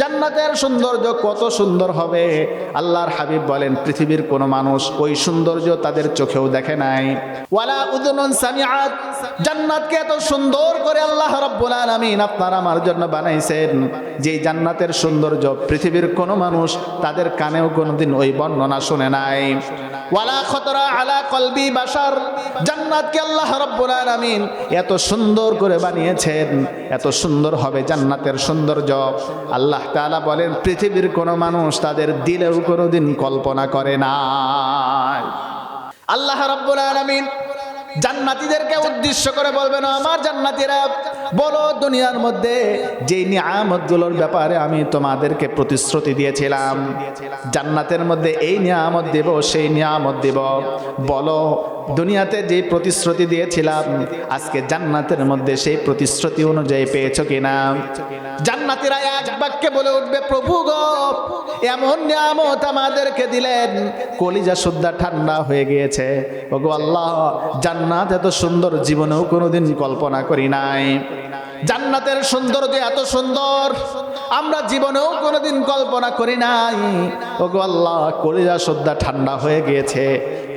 জান্নাতের সৌন্দর্য কত সুন্দর হবে। আল্লাহর হাবিব বলেন, পৃথিবীর কোনো মানুষ ওই সৌন্দর্য তাদের চোখেও দেখে নাই। ওয়ালা উদুনুন সামিআত, জান্নাতকে এত সুন্দর করে আল্লাহ রাব্বুল আলামিন আমার জন্য বানাইছেন। জান্নাতের সৌন্দর্য পৃথিবীর কোনো মানুষ তাদের কানেও কোনোদিন ওই বর্ণনা শুনে নাই। ওয়ালা খতরা আলা কলবি বাসার জান্নাতকে আল্লাহ রাব্বুল আলামিন এত সুন্দর করে বানিয়েছেন। এত সুন্দর হবে জান্নাতের সৌন্দর্য। আল্লাহ তাআলা বলেন, পৃথিবীর কোনো মানুষ তাদের দিলেও কোনোদিন কল্পনা করে না আল্লাহ রাব্বুল আলামিন জান্নাতীদেরকে উদ্দেশ্য করে বলবেন, আমার জান্নাতীরা, বলো দুনিয়ার মধ্যে যেই নিয়ামতগুলোর ব্যাপারে আমি তোমাদেরকে প্রতিশ্রুতি দিয়েছিলাম, জান্নাতের মধ্যে এই নিয়ামত দেব, সেই নিয়ামত দেব। বলো, দুনিয়াতে যে প্রতিশ্রুতি দিয়েছিলাম, আজকে জান্নাতের মধ্যে সেই প্রতিশ্রুতি অনুযায়ী পেয়েছ কিনা? জান্নাতীরা এক বাক্যে বলে উঠবে, প্রভু গো, এমন নিয়ামত আমাদেরকে দিলেন, কলিজা সুদ্ধা ঠান্ডা হয়ে গিয়েছে। ওগো আল্লাহ, জান্নাত এত সুন্দর জীবনেও কোনোদিন কল্পনা করি নাই। জান্নাতের সৌন্দর্য এত সুন্দর, আমরা জীবনেও কোনোদিন কল্পনা করি নাই। ওগো আল্লাহ, কলিজা সুদ্ধা ঠান্ডা হয়ে গিয়েছে।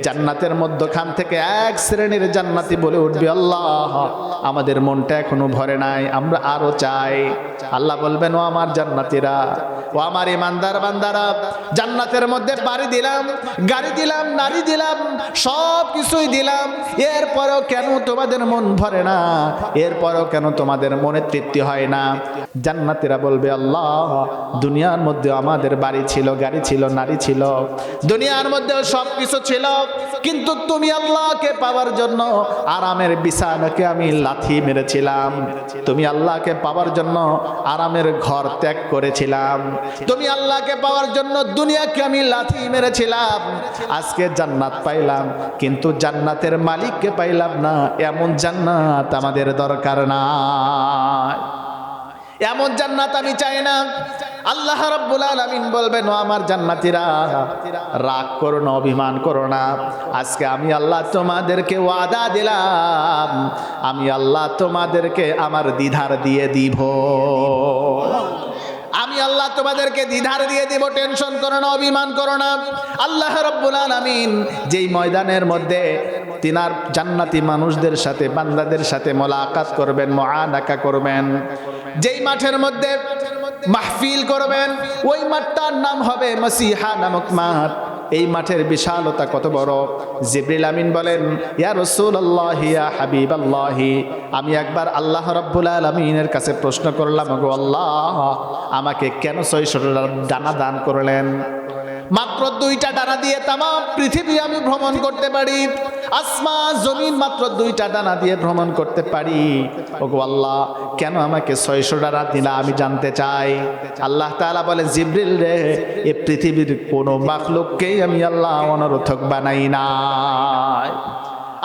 জান্নাতের মধ্যখান থেকে এক শ্রেণির জান্নাতি বলে উঠবে, আল্লাহ, আমাদের মনটা এখনও ভরে নাই, আমরা আরও চাই। আল্লাহ বলবেন, ও আমার জান্নাতিরা, ও আমার ইমানদার বান্দারা, জান্নাতের মধ্যে বাড়ি দিলাম, গাড়ি দিলাম, নারী দিলাম সব কিছুই দিলাম, এরপরেও কেন তোমাদের মন ভরে না? এরপরেও কেন তোমাদের মনে তৃপ্তি হয় না? জান্নাতিরা বলবে, আল্লাহ, দুনিয়ার মধ্যে আমাদের বাড়ি ছিল, গাড়ি ছিল, নারী ছিল, দুনিয়ার মধ্যেও সব কিছু ছিল কিন্তু তুমি আল্লাহকে পাওয়ার জন্য আরামের বিছানাকে আমি লাথি মেরেছিলাম। তুমি আল্লাহকে পাওয়ার জন্য আরামের ঘর ত্যাগ করেছিলাম। তুমি আল্লাহকে পাওয়ার জন্য দুনিয়াকে আমি লাথি মেরেছিলাম। আজকে জান্নাত পাইলাম, কিন্তু জান্নাতের মালিককে পাইলাম না। এমন জান্নাত আমাদের দরকার না এমন জান্নাত আমি চাই না। আল্লাহ রাব্বুল আলামিন বলবেন আমার জান্নাতীরা, রাগ করো না, অভিমান করো না। আজকে আমি আল্লাহ তোমাদেরকে ওয়াদা দিলাম। আমি আল্লাহ তোমাদেরকে আমার দ্বিধার দিয়ে দিব। আমি আল্লাহ তোমাদেরকে দ্বিধার দিয়ে দিব। টেনশন করো না, অভিমান করো না। আল্লাহ রব্বুল আলামিন যেই ময়দানের মধ্যে তিনার জান্নাতি মানুষদের সাথে, বান্দাদের সাথে মোলাকাত করবেন মহানাকা করবেন, যেই মাঠের মধ্যে মাহফিল করবেন। ওই মাঠটার নাম হবে মসিহা নামক মাঠ। এই মাঠের বিশালতা কত বড়? জিব্রিল আমিন বলেন, ইয়া রাসূলুল্লাহ, ইয়া হাবিবাল্লাহি। আমি একবার আল্লাহ রাব্বুল আলামিনের কাছে প্রশ্ন করলাম গো আল্লাহ, আমাকে কেন ছয়শো ডানা দান করলেন? মাত্র দুইটা ডানা দিয়ে তামাম পৃথিবী আমি ভ্রমণ করতে পারি। আসমা জমিন মাত্র দুইটা ডানা দিয়ে ভ্রমণ করতে পারি। ওগো আল্লাহ, কেন আমাকে ছয়শো ডানা দিলা আমি জানতে চাই? আল্লাহ তালা বলে, জিব্রিল রে, এ পৃথিবীর কোনো মাখলুককেই আমি আল্লাহ অনরথক বানাই নাই।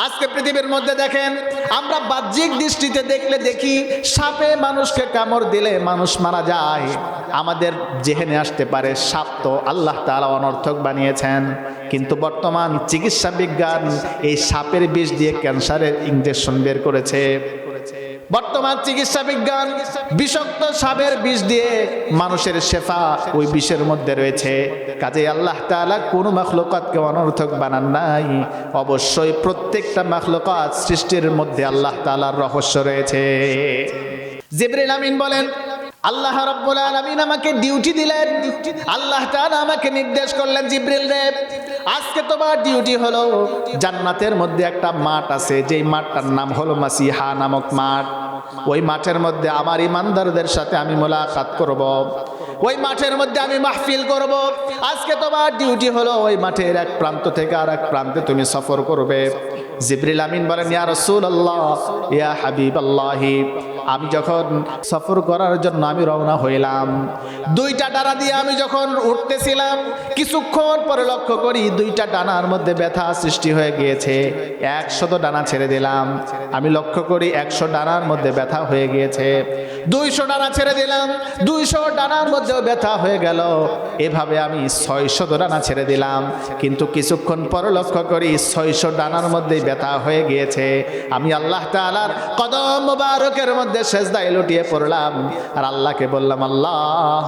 আজকে পৃথিবীর মধ্যে দেখেন, আমরা বাহ্যিক দৃষ্টিতে দেখলে দেখি সাপে মানুষকে কামড় দিলে মানুষ মারা যায়। আমাদের জেহেনে আসতে পারে সাপ তো আল্লাহ তালা অনর্থক বানিয়েছেন। কিন্তু বর্তমান চিকিৎসা বিজ্ঞান এই সাপের বিষ দিয়ে ক্যান্সারের ইঞ্জেকশন বের করেছে। বর্তমান চিকিৎসা বিজ্ঞান বিষাক্ত সাপের বিষ দিয়ে মানুষের শেফা ওই বিষের মধ্যে রয়েছে। কাজে আল্লাহ তাআলা কোন মাখলুকাতকে অনর্থক বানান নাই। অবশ্যই প্রত্যেকটা মাখলুকাত সৃষ্টির মধ্যে আল্লাহ তালার রহস্য রয়েছে। জিবরিল আমিন বলেন, আল্লাহ রাব্বুল আলামিন আমাকে ডিউটি দিলেন। আল্লাহ তাআলা আমাকে নির্দেশ করলেন জিবরিল রে। আজকে তোমার ডিউটি হলো জান্নাতের মধ্যে একটা মাঠ আছে যেই মাঠটার নাম হলো মাসিহা নামক মাঠ ওই মাঠের মধ্যে আমার ইমানদারদের সাথে আমি মোলাকাত করব। ওই মাঠের মধ্যে আমি মাহফিল করব। আজকে তোমার ডিউটি হলো ওই মাঠের এক প্রান্ত থেকে আর এক প্রান্তে তুমি সফর করবে জিবরিল আমিন বলেন, ইয়া রসুল আল্লাহ ইয়া হাবিব আল্লাহি আমি যখন সফর করার জন্য আমি রওনা হইলাম, দুইটা ডানা দিয়ে আমি যখন উঠতেছিলাম, কিছুক্ষণ পরে লক্ষ্য করি দুইটা ডানার মধ্যে ব্যথা সৃষ্টি হয়ে গিয়েছে। একশত ডানা ছেড়ে দিলাম। আমি লক্ষ্য করি একশো ডানার মধ্যে ব্যথা হয়ে গিয়েছে। দুইশো ডানা ছেড়ে দিলাম, দুইশো ডানার মধ্যেও ব্যথা হয়ে গেল। এভাবে আমি ছয়শত ডানা ছেড়ে দিলাম, কিন্তু কিছুক্ষণ পর লক্ষ্য করি ছয়শো ডানার মধ্যে ব্যথা হয়ে গিয়েছে। আমি আল্লাহ তাআলার কদম মুবারকের মধ্যে সেজদায় লুটিয়ে পড়লাম, আর আল্লাহকে বললাম, আল্লাহ,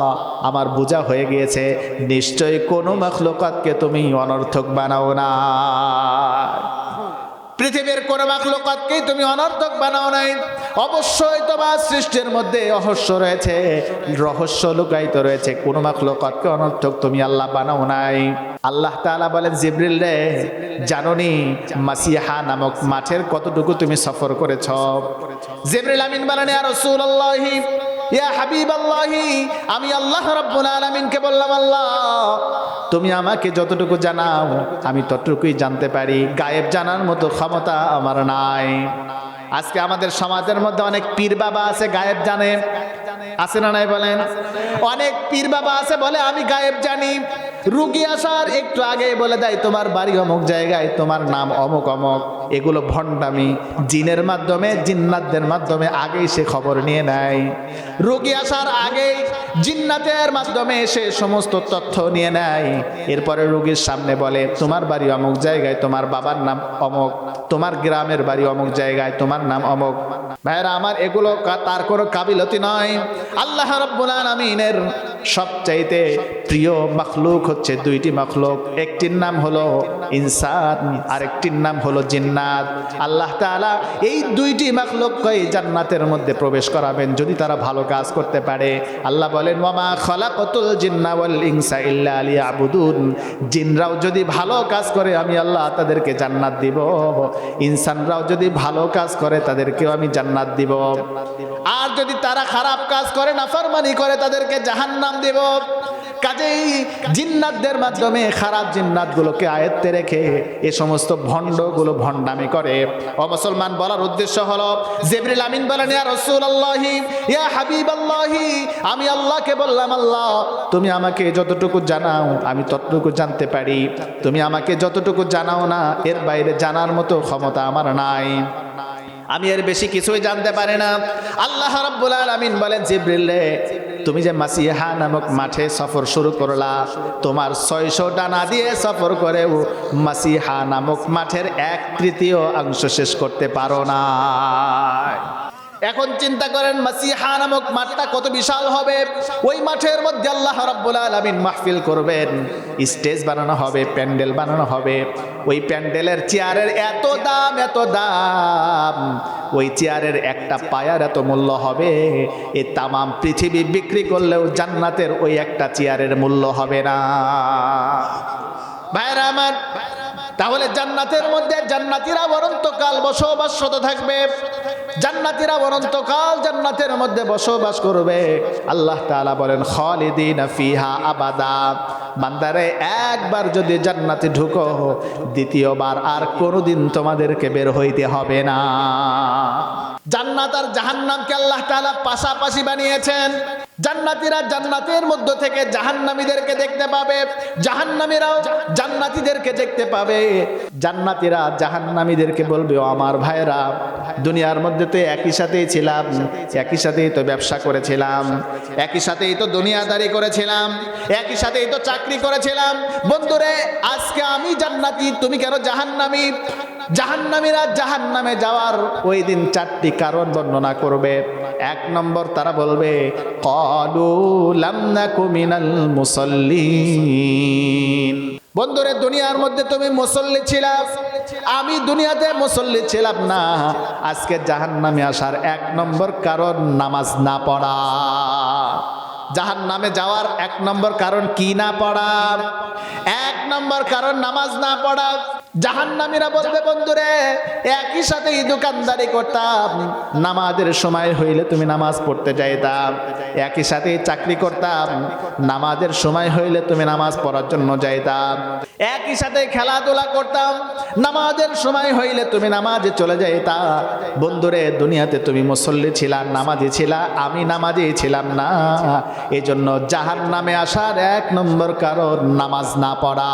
আমার বোঝা হয়ে গিয়েছে, নিশ্চয়ই কোনো মখলুকাতকে তুমি অনর্থক বানাও না। পৃথিবীর কোন মাখলুকাতকেই তুমি অনর্থক বানাও নাই। অবশ্যই তোমার সৃষ্টির মধ্যে রহস্য রয়েছে। রহস্য লুকায়িত রয়েছে। কোন মাখলুকাতকে অনর্থক তুমি আল্লাহ বানাও নাই। আল্লাহ তাআলা বলেন, জিবরিল রে, জাননি মাসিহা নামক মাঠের কতটুকু তুমি সফর করেছ? জিবরিল আমিন বলেন রাসূলুল্লাহি, ইয়া হাবিবাল্লাহি, আমি আল্লাহ রাব্বুল বললাম, আল্লাহ, তুমি আমাকে যতটুকু জানাও, আমি ততটুকুই জানতে পারি। গায়েব জানার মতো ক্ষমতা আমার নাই। আজকে আমাদের সমাজের মধ্যে অনেক পীর বাবা আছে, গায়েব জানে। আছে না নাই বলেন? অনেক পীর বাবা আছে বলে আমি গায়েব জানি। রুগী আসার একটু আগে বলে দেয়, তোমার বাড়ি অমুক জায়গায়, তোমার নাম অমুক অমুক। এগুলো ভণ্ডামি জিনের মাধ্যমে, জিন্নাতদের মাধ্যমে আগেই সে খবর নিয়ে নেয়। রোগী আসার আগেই জিন্নাতের মাধ্যমে সে সমস্ত তথ্য নিয়ে নেয়। এরপরে রোগীর সামনে বলে, তোমার বাড়ি অমুক জায়গায়, তোমার বাবার নাম অমুক, তোমার গ্রামের বাড়ি অমুক জায়গায়, তোমার নাম অমুক। ভাইরা আমার এগুলো তার কোনো কাবিলতি নয়। আল্লাহ রব্বুল আলামিনের সবচাইতে প্রিয় মখলুক হচ্ছে দুইটি মখলুক। একটির নাম হলো ইনসান, আরেকটির নাম হলো জিন্নাত। আল্লাহ তাআলা এই দুইটি মখলুককে জান্নাতের মধ্যে প্রবেশ করাবেন যদি তারা ভালো কাজ করতে পারে। আল্লাহ বলেন, ওয়ামা খলাকতুল জিন্না ওয়াল ইনসা ইল্লা লিয়াবুদুন। জিনরাও যদি ভালো কাজ করে, আমি আল্লাহ তাদেরকে জান্নাত দিব। ইনসানরাও যদি ভালো কাজ করে, তাদেরকেও আমি জান্নাত দিব। আর যদি তারা খারাপ কাজ করে না নাফরমানি করে, তাদেরকে জাহান্নাম দিব। কাজেই জিন্নাতদের মাধ্যমে খারাপ জিন্নাতগুলোকে আয়ত্তে রেখে এ সমস্ত ভণ্ডগুলো ভণ্ডামি করে। ও মুসলমান, বলার উদ্দেশ্য হলো, জেবরিল আমিন বলেন, ইয়া রাসূলুল্লাহি, ইয়া হাবিবাল্লাহি, আমি আল্লাহকে বললাম, আল্লাহ, তুমি আমাকে যতটুকু জানাও, আমি ততটুকু জানতে পারি। তুমি আমাকে যতটুকু জানাও না, এর বাইরে জানার মতো ক্ষমতা আমার নাই। আমি এর বেশি কিছুই জানতে পারি না। আল্লাহ রাব্বুল আলামিন বলেন, জিবরিল তুমি যে মাসিহা নামক মাঠে সফর শুরু করলা, তোমার ছয়শো ডানা দিয়ে সফর করে মাসিহা নামক মাঠের এক তৃতীয় অংশ শেষ করতে পারো না এখন চিন্তা করেন, মাসিহা নামক মাঠটা কত বিশাল হবে? ওই মাঠের মধ্যে আল্লাহ রাব্বুল আলামিন মাহফিল করবেন, স্টেজ বানানো হবে, প্যান্ডেল বানানো হবে। ওই প্যান্ডেলের চেয়ারের এত দাম এত দাম। ওই চেয়ারের একটা পায়ার এত মূল্য হবে, এ তামাম পৃথিবী বিক্রি করলেও জান্নাতের ওই একটা চেয়ারের মূল্য হবে না। ভাইরা আমার তাহলে জান্নাতের মধ্যে জান্নাতিরা অনন্তকাল বসবাসরত থাকবে। জান্নাতিরা অনন্তকাল জান্নাতের মধ্যে বসবাস করবে। আল্লাহ তাআলা বলেন, খালিদিন ফিহা আবাদা। বান্দারে, একবার যদি জান্নাতে ঢুকো, দ্বিতীয়বার আর কোনোদিন তোমাদেরকে বের হইতে হবে না। জান্নাত আর জাহান্নামকে আল্লাহ তাআলা পাশাপাশি বানিয়েছেন। জান্নাতীরা জান্নাতের মধ্য থেকে জাহান্নামীদেরকে দেখতে পাবে, জাহান্নামীরাও জান্নাতীদেরকে দেখতে পাবে। জান্নাতীরা জাহান্নামীদেরকে বলবে আমার ভাইরা দুনিয়ার মধ্যে তো একই সাথেই ছিলাম, একই সাথেই তো ব্যবসা করেছিলাম, একই সাথেই তো দুনিয়াদারি করেছিলাম, একই সাথেই তো চাকরি করেছিলাম। বন্ধুরে, আজকে আমি জান্নাতি, তুমি কেন জাহান্নামী? জাহান্নামীরা জাহান্নামে যাওয়ার ওই দিন চারটি কারণ বর্ণনা করবে। এক নম্বর তারা বলবে, কলু লাম নাকু মিনাল মুসাল্লিন। বন্ধুরে, দুনিয়ার মধ্যে তুমি মুসল্লি ছিলাম আমি দুনিয়াতে মুসল্লি ছিলাম না। আজকে জাহান্নামে আসার এক নম্বর কারণ নামাজ না পড়া। জাহান নামে যাওয়ার এক নম্বর কারণ কি না পড়া? এক নম্বর কারণ নামাজ না পড়া। জাহান্নামীরা বলবে, বন্ধুরে, একই সাথে দোকানদারি করতাম। নামাজের সময় হইলে তুমি নামাজ পড়তে যাইতাম একই সাথে চাকরি করতাম। নামাজের সময় হইলে তুমি নামাজ পড়ার জন্য যাইতাম একই সাথে খেলাধুলা করতাম। নামাজের সময় হইলে তুমি নামাজে চলে যাইতা। বন্ধুরে, দুনিয়াতে তুমি মুসল্লি ছিলা, নামাজি ছিলা, আমি নামাজি ছিলাম না। এজন্য জাহান নামে আসার এক নম্বর কারণ, নামাজ না পড়া।